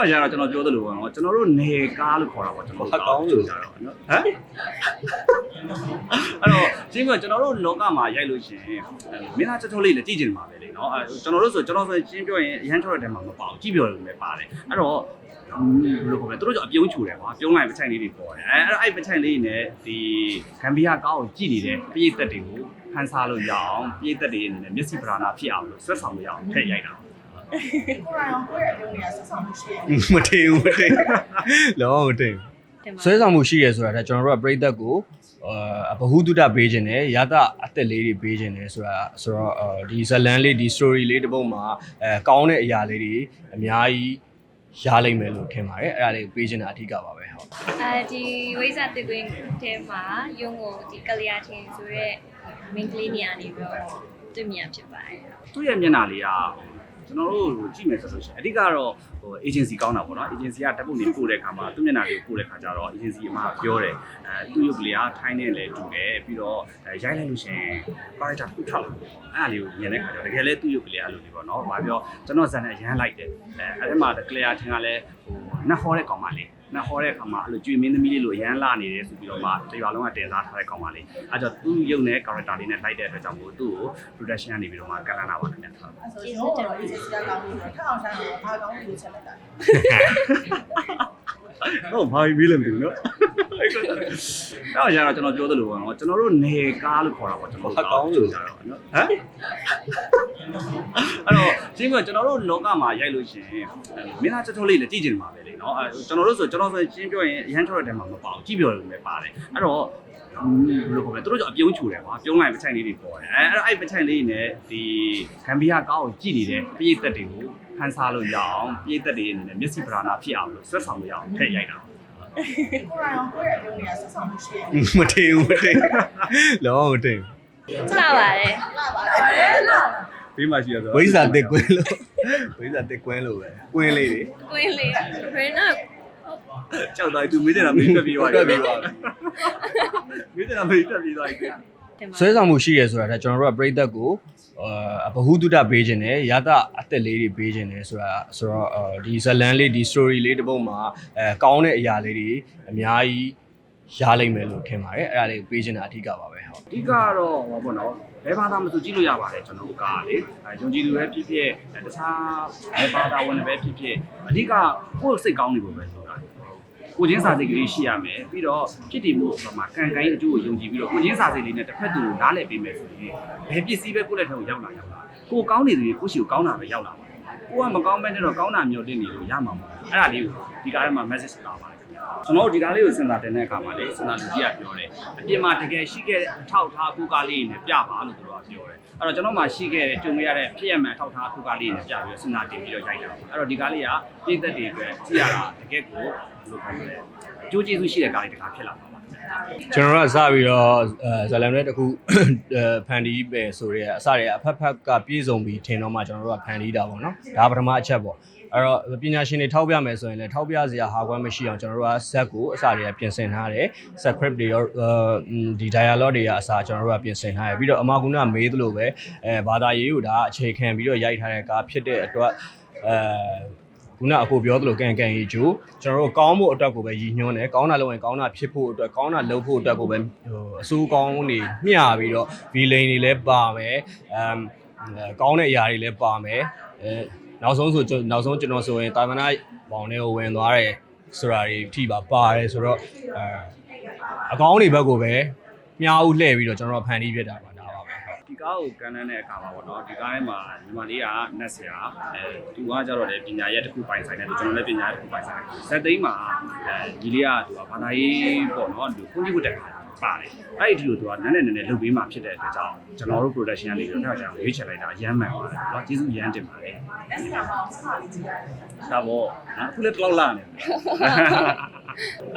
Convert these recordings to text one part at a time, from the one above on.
တော့ကျတော့ကျွန်တော်ပြောသလိုပေါ့နော်ကျွန်တော်တို့နေကားလို့ခေါ်တာပေါ့ကျွန်တော်တို့ဟာကောင်းလို့ကြတော့နော်ဟမ်အဲ့တော့ရှင်းပြကျွန်တော်တို့လောကမှာရိုက်လို့ရှိရင်မင်းသားချက်ထုတ်လေးလည်းကြည့်ကြင်ပါပဲလေနော်အဲကျွန်တော်တို့ဆိုကျွန်တော်ဆိုရှင်းပြောရင်ရမ်းထုတ်တဲ့တဲမှာမပါဘူးကြည့်ပြောလို့လည်းပါတယ်အဲ့တော့ဘယ်လိုခေါ်မလဲသူတို့ကြောင့်အပြုံးချူတယ်ကွာပြုံးလိုက်ပချိုင်လေးတွေပေါ်တယ်အဲအဲ့တော့အဲ့ပချိုင်လေးနဲ့ဒီဂမ်ဘီယာကောင်းကိုကြည့်နေတဲ့ပြည်သက်တွေကိုဖန်ဆာလို့ရအောင်ပြည်သက်တွေအနေနဲ့မျက်စိပဓာနာဖြစ်အောင်လို့ဆွတ်ဆောင်လို့ရအောင်ထည့်ရိုက်တာ ကိုရိုင်းအောင်ကိုယ့်ရဲ့အပြုံးတွေကဆက်ဆောင်မှုရှိတယ်မထင်ဘူးမထင်ဘူးလောမထင်ဘူးတင်ပါဆွဲဆောင်မှုရှိရဆိုတာဒါကျွန်တော်တို့ကပြိသက်ကိုအာဘ ഹു တုတပေးခြင်းနဲ့ရတအသက်လေးတွေပေးခြင်းနဲ့ဆိုတာဆိုတော့အာဒီဇလန်လေးဒီ story လေးတစ်ပုဒ်မှာအဲကောင်းတဲ့အရာလေးတွေအများကြီးရလိမ့်မယ်လို့ထင်ပါတယ်အဲ့ဒါလေးပေးခြင်းတာအဓိကပါပဲဟုတ် အဲဒီဝိဇ္ဇာတစ်ကွင်းထဲမှာယုံကိုဒီကလျာထင်ဆိုရက်မင်းကလေးနေရာနေပြီးတော့တွေ့မြင်ဖြစ်ပါတယ် သူ့ရဲ့မျက်နှာလေးက ကျွန်တော်တို့ကြည့်မယ်ဆိုလို့ရှိရင်အဓိကတော့ဟို agency ကောင်းတာပေါ့နော် agency ကတက်ဖို့နေပို့တဲ့ခါမှာသူ့မျက်နှာလေးကိုပို့တဲ့ခါကျတော့ agency အမပြောတယ်အဲသူ့ရုပ်ကလေးကထိုင်းနေလေတူတယ်ပြီးတော့အဲရိုက်လိုက်လို့ရှိရင် character တစ်ခုထွက်လာအဲ့ဒါလေးကိုမြင်တဲ့ခါကျတော့တကယ်လဲသူ့ရုပ်ကလေးအဲ့လိုလေးပေါ့နော်ဘာပြောကျွန်တော်ဇန်နဲ့ရမ်းလိုက်တယ်အဲအဲ့ဒီမှာ clear ထင်ကလည်းဟိုနှက်ဟောတဲ့ကောင်မလေး နှက်ဟောတဲ့ခါမှာအဲ့လိုကျွေမင်းသမီးလေးလိုရမ်းလာနေတယ်ဆိုပြီးတော့မှတရွာလုံးကတင်စားထားတဲ့ကောင်မလေးအဲ့တော့သူ့ရုပ်နဲ့ character လေးနဲ့လိုက်တဲ့အတွက်ကြောင့်မို့သူ့ကို production ကနေပြီးတော့မှကန်လာတာပါခင်ဗျာအဲ့ဆိုရုံးတော့ agency ကကောင်းလို့ထအောင်ဆိုင်တော့အားကောင်းလို့ချက်လိုက်တာဟုတ်ဘာပြီးလဲမသိဘူးနော်အဲ့ တော့ကျတော့ကျွန်တော်ပြောသလိုပေါ့နော်ကျွန်တော်တို့နေကားလို့ခေါ်တာပေါ့ကျွန်တော်ဟာကောင်းလို့ကြတော့နော်ဟမ်အဲ့တော့ရှင်းပြကျွန်တော်တို့လောကမှာရိုက်လို့ရှိရင်မင်းသားချက်ထုတ်လေးလည်းကြည့်ကြင်ပါပဲလေနော်အဲကျွန်တော်တို့ဆိုကျွန်တော်ဆိုရှင်းပြောရင်ရမ်းထုတ်တဲ့တဲမှာမပါဘူးကြည့်ပြောလို့လည်းပါတယ်အဲ့တော့ဘယ်လိုခေါ်မလဲသူတို့ကြောင့်အပြုံးချူတယ်ကွာပြုံးလိုက်ပချိုင်လေးတွေပေါ်တယ်အဲအဲ့တော့အဲ့ပချိုင်လေးနဲ့ဒီဂမ်ဘီယာကောင်းကိုကြည့်နေတဲ့ပြည်သက်တွေကိုဖန်ဆာလို့ရအောင်ပြည်သက်တွေအနေနဲ့မျက်စိပဓာနာဖြစ်အောင်လို့ဆွတ်ဆောင်လို့ရအောင်ထည့်ရိုက်တာ ကိုရိုင်းအောင်ကိုယ့်ရဲ့အပြုံးတွေကဆက်ဆောင်မှုရှိတယ်မထင်ဘူးမထင်ဘူးလောမထင်ဘူးလှပါတယ်လာပါတယ်လို့ဘေးမှာရှိရဆိုဝိဇ္ဇာတက်ကွင်းလို့ဝိဇ္ဇာတက်ကွင်းလို့ပဲကွင်းလေးတွေကွင်းလေးဘယ်တော့ကြောက်သားသူမေးတယ်မေးတက်ပြီးသွားတက်ပြီးသွားပြီမေးတယ်မေးတက်ပြီးသွားပြီတင်ပါဆွဲဆောင်မှုရှိရဆိုတာဒါကျွန်တော်တို့ကပြိသက်ကို အာဘ ഹു တုတပေးခြင်းနဲ့ရတအသက်လေးတွေပေးခြင်းနဲ့ဆိုတာဆိုတော့အာဒီဇလန်လေးဒီ story လေးတစ်ပုဒ်မှာအဲကောင်းတဲ့အရာလေးတွေအများကြီးရလိမ့်မယ်လို့ထင်ပါတယ်အဲ့ဒါလေးပေးခြင်းတာအဓိကပါပဲဟုတ်အဓိကတော့ဟောပေါ့နော်ဘယ်ဘာသာမဆိုကြည့်လို့ရပါတယ်ကျွန်တော်တို့ကလေအဲယုံကြည်သူပဲဖြစ်ဖြစ်တခြားဘယ်ဘာသာဝင်ပဲဖြစ်ဖြစ်အဓိကကိုယ့်စိတ်ကောင်းနေဖို့ပဲဆိုတာ ကိုချင်းစာစိတ်ကလေးရှိရမယ်ပြီးတော့ဖြစ်တည်မှုအပေါ်မှာကံကိုင်းအကျိုးကိုယုံကြည်ပြီးတော့ကိုချင်းစာစိတ်လေးနဲ့တစ်ဖက်သူကိုနားလည်ပေးမယ်ဆိုရင်ဘယ်ပစ္စည်းပဲကိုယ့်လက်ထဲကိုရောက်လာရောက်လာကိုကောင်းနေသူတွေကိုယ့်ရှိကိုကောင်းတာပဲရောက်လာပါတယ်ကိုကမကောင်းမဲ့တဲ့တော့ကောင်းတာမျိုးတင်နေလို့ရမှာမဟုတ်ဘူးအဲ့ဒါလေးကိုဒီကားထဲမှာ message လာပါတယ် ကျွန်တော်တို့ဒီကားလေးကိုစဉ်းစားတင်တဲ့အခါမှာလေစဉ်းစားလူကြီးကပြောတယ်အပြင်မှာတကယ်ရှိခဲ့တဲ့အထောက်အထားအခုကားလေးနဲ့ပြပါလို့သူတို့ကပြောတယ်အဲ့တော့ကျွန်တော်မှရှိခဲ့တဲ့ကြုံခဲ့ရတဲ့ဖြစ်ရမှန်အထောက်အထားအခုကားလေးနဲ့ပြပြီးတော့စဉ်းစားတင်ပြီးတော့ရိုက်တာပေါ့အဲ့တော့ဒီကားလေးကပြည်သက်တွေအတွက်ကြည့်ရတာတကယ်ကိုဘယ်လိုခေါ်မလဲအကျိုးကျေးဇူးရှိတဲ့ကားလေးတစ်ခါဖြစ်လာပါပါ ကျွန်တော်တို့ကစပြီးတော့အဲဇလန်နဲ့တခုအဲဖန်တီးပဲဆိုရဲအစတွေအဖက်ဖက်ကပြည့်စုံပြီးထင်တော့မှကျွန်တော်တို့ကဖန်တီးတာပေါ့နော်ဒါပထမအချက်ပေါ့အဲ့တော့ပညာရှင်တွေထောက်ပြမယ်ဆိုရင်လည်းထောက်ပြစရာဟာကွမ်းမရှိအောင်ကျွန်တော်တို့ကဇက်ကိုအစတွေကပြင်ဆင်ထားတယ် script တွေရောဒီ dialogue တွေကအစကျွန်တော်တို့ကပြင်ဆင်ထားတယ်ပြီးတော့အမကုနာမေးသလိုပဲအဲဘာသာရေးကိုဒါအခြေခံပြီးတော့ရိုက်ထားတဲ့ကားဖြစ်တဲ့အတွက်အဲ ခုနအခုပြောသလိုကန်ကန်ကြီးဂျိုကျွန်တော်တို့ကောင်းဖို့အတွက်ကိုပဲရည်ညွှန်းတယ်ကောင်းတာလုပ်ရင်ကောင်းတာဖြစ်ဖို့အတွက်ကောင်းတာလုပ်ဖို့အတွက်ကိုပဲဟိုအစိုးကောင်းနေမျှပြီးတော့ဗီလိန်တွေလည်းပါမယ်အမ်ကောင်းတဲ့အရာတွေလည်းပါမယ်အဲနောက်ဆုံးဆိုကျွန်နောက်ဆုံးကျွန်တော်ဆိုရင်တာမနာဘောင်တွေကိုဝင်သွားတယ်ဆိုတာတွေအထိပါပါတယ်ဆိုတော့အဲအကောင်းတွေဘက်ကိုပဲမြားဦးလှည့်ပြီးတော့ကျွန်တော်တို့ဖန်တီးပြတာပါဒါပါပဲဟုတ်ဒီ ကားကိုကန်တန်းတဲ့အခါမှာပေါ့နော်ဒီကားထဲမှာညီမလေးကနတ်ဆရာအဲသူကကြတော့လေပညာရဲ့တစ်ခုပိုင်ဆိုင်တယ်လို့ကျွန်တော်လည်းပညာရဲ့တစ်ခုပိုင်ဆိုင်တယ်ဇက်သိန်းမှာအဲညီလေးကသူကဘာသာရေးပေါ့နော်သူခွင့်ပြုတ်တဲ့ခါ ပါတယ်အဲ့ဒီအထီကိုသူကနန်းနဲ့နည်းနည်းလုပ်ပေးမှဖြစ်တဲ့အတွက်ကြောင့်ကျွန်တော်တို့ production ကနေပြီးတော့ကျွန်တော်ရွေးချယ်လိုက်တာအရမ်းမှန်ပါတယ်เนาะကျေးဇူးရမ်းတင်ပါတယ် လက်စရာမအောင်ဆက်ပါလိမ့်ကြည့်ရတယ် ဒါပေါ့နော်အခုလည်းတစ်လောက်လာနေတယ်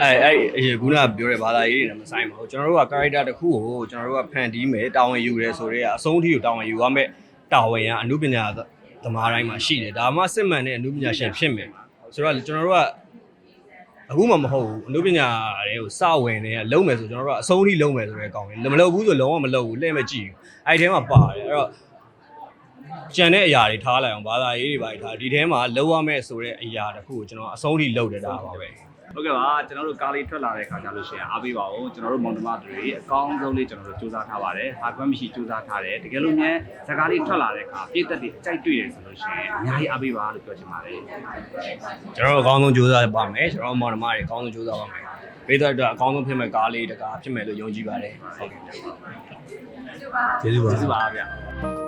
အဲ့အဲ့အရင်ခုနကပြောတဲ့ဘာသာရေးတွေနဲ့မဆိုင်ပါဘူးကျွန်တော်တို့က character တစ်ခုကိုကျွန်တော်တို့ကဖန်တီးမယ်တာဝန်ယူရဲဆိုတော့အဆုံးထိကိုတာဝန်ယူရမယ်တာဝန်ကအမှုပညာသမားတိုင်းမှာရှိတယ်ဒါမှစစ်မှန်တဲ့အမှုပညာရှင်ဖြစ်မယ်ဆိုတော့ကျွန်တော်တို့က အခုမှမဟုတ်ဘူးအမှုပညာတွေကိုစဝင်နေလုံးမယ်ဆိုကျွန်တော်တို့ကအဆုံးထိလုံးမယ်ဆိုတဲ့အကောင်ကြီးမလုပ်ဘူးဆိုလုံးဝမလုပ်ဘူးလှည့်မကြည့်ဘူးအဲ့ဒီထဲမှာပါတယ်အဲ့တော့ကြံတဲ့အရာတွေထားလိုက်အောင်ဘာသာရေးတွေပါထားဒီထဲမှာလောက်ရမဲ့ဆိုတဲ့အရာတစ်ခုကိုကျွန်တော်အဆုံးထိလုပ်တယ်ဒါပါပဲ ဟုတ်ကဲ့ပါကျွန်တော်တို့ကားလေးထွက်လာတဲ့ခါကျလို့ရှိရင်အားပေးပါဦးကျွန်တော်တို့မောင်နှမတွေအကောင်းဆုံးလေးကျွန်တော်တို့စူးစမ်းထားပါတယ်ဟာကွမ်းမရှိစူးစမ်းထားတယ်တကယ်လို့များဇာကားလေးထွက်လာတဲ့အခါပြည့်သက်တွေအကြိုက်တွေ့တယ်ဆိုလို့ရှိရင်အများကြီးအားပေးပါလို့ပြောချင်ပါတယ်ကျွန်တော်တို့အကောင်းဆုံးကြိုးစားပါမယ်ကျွန်တော်တို့မောင်နှမတွေအကောင်းဆုံးကြိုးစားပါမယ်ပေးတဲ့အတွက်အကောင်းဆုံးဖြစ်မဲ့ကားလေးတကားဖြစ်မယ်လို့ယုံကြည်ပါတယ်ဟုတ်ကဲ့ကျေးဇူးပါကျေးဇူးပါဗျာ